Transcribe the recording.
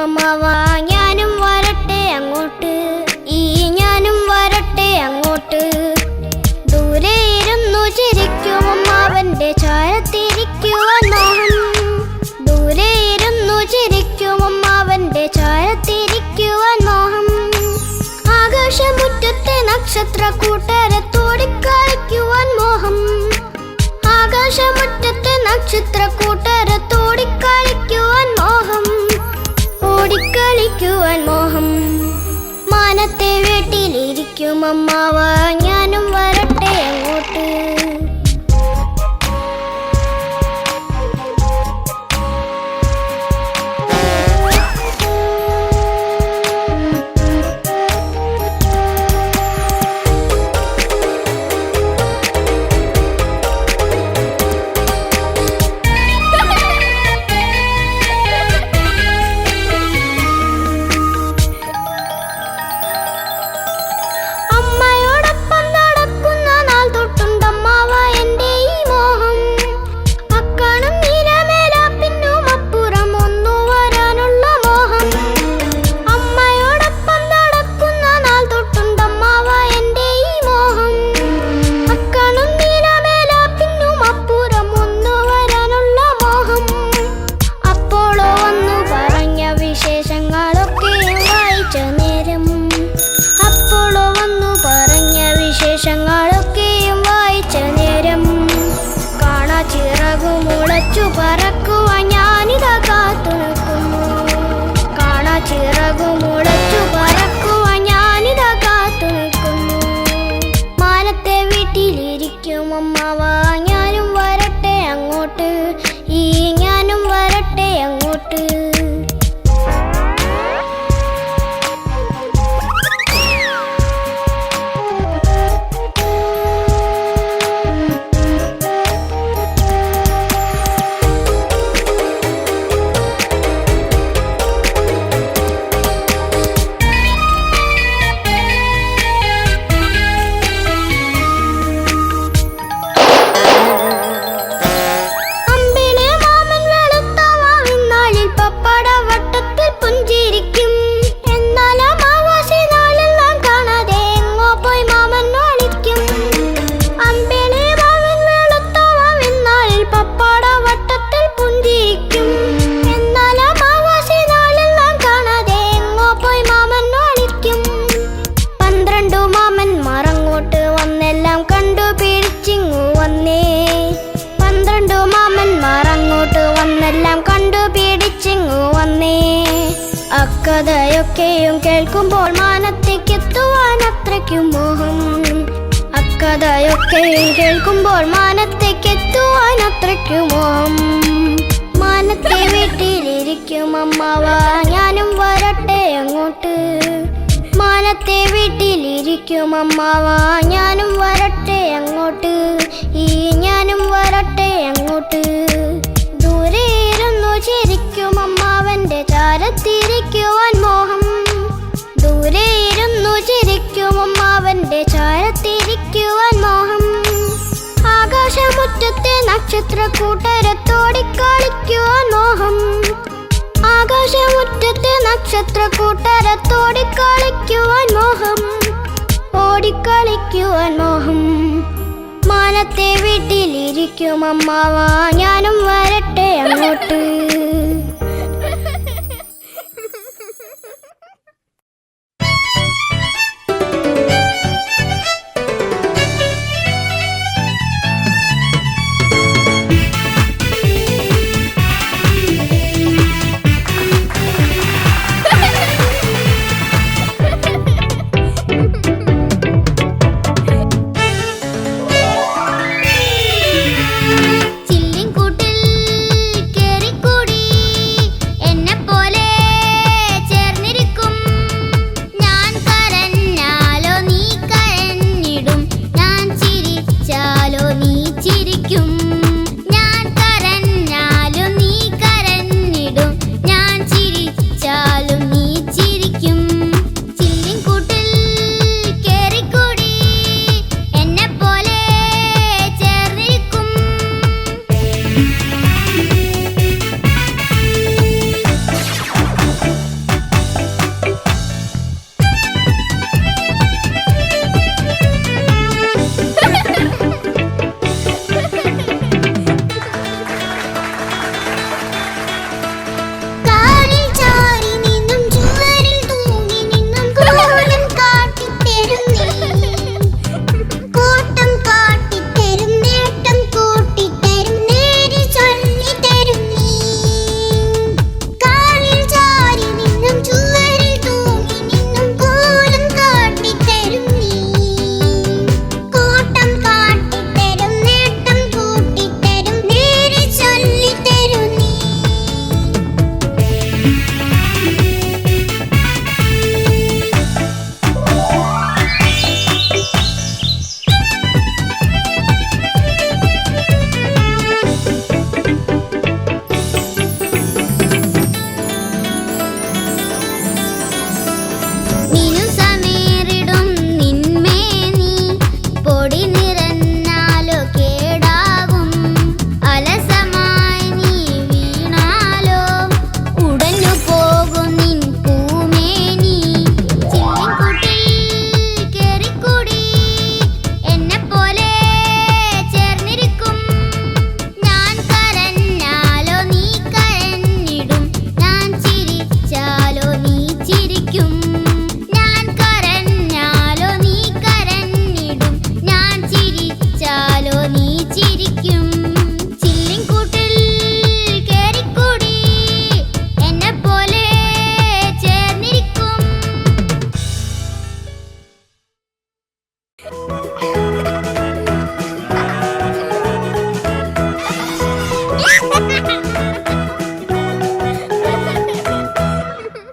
അമ്മാവ ഞാനും വരട്ടെ അങ്ങോട്ട്. ഈ ഞാനും വരട്ടെ അങ്ങോട്ട്. ദൂരെ ഇരുന്നു ചിരിക്കും അമ്മാവന്റെ ചാരത്തിരിക്കുവാൻ മോഹം. ദൂരെ ഇരുന്നു ചിരിക്കും അമ്മാവന്റെ ചാരത്തിരിക്കുവാൻ മോഹം. ആകാശമുറ്റത്തെ നക്ഷത്ര കൂട്ടരെ തോടിക്കളിക്കുവാൻ മോഹം. ആകാശമുറ്റത്തെ നക്ഷത്ര കൂട്ടരെ തോടിക്കളിക്കുവാൻ മോഹം. ഓടിക്കളിക്കുവാൻ മോഹം. മാനത്തെ വീട്ടിലിരിക്കും അമ്മാവ. ഞാനും വരട്ടെ അങ്ങോട്ട്. വീട്ടിലിരിക്കും അക്കഥയൊക്കെയും കേൾക്കുമ്പോൾ മാനത്തേക്കെത്തുവാൻ അത്രയ്ക്കും മോഹം. അക്കഥയൊക്കെയും കേൾക്കുമ്പോൾ മാനത്തേക്കെത്തുവാൻ അത്രയ്ക്കും മോഹം. മാനത്തെ വീട്ടിലിരിക്കും അമ്മാവ ഞാനും വരട്ടെ അങ്ങോട്ട്. മാനത്തെ വീട്ടിലിരിക്കും അമ്മാവ ഞാനും വരട്ടെ അങ്ങോട്ട്. ഈ ഞാനും വരട്ടെ അങ്ങോട്ട്. ദൂരെ ഇരുന്നു ചിരിക്കും അമ്മാവന്റെ ചാരത്തിരിക്കുവാൻ മോഹം. ദൂരെ ഇരുന്നു ചിരിക്കും അമ്മാവന്റെ ചാരത്തിരിക്കുവാൻ മോഹം. ആകാശമുറ്റത്തെ നക്ഷത്രക്കൂട്ടരത്തോടിക്കളിക്കുവാൻ മോഹം. ആകാശമുറ്റത്തെ നക്ഷത്രക്കൂട്ടരത്തോടിക്കളിക്കുവാൻ മോഹം. ഓടിക്കളിക്കുവാൻ മോഹം. മാനത്തെ വീട്ടിലിരിക്കും അമ്മാവാ. ഞാനും വരട്ടെ me.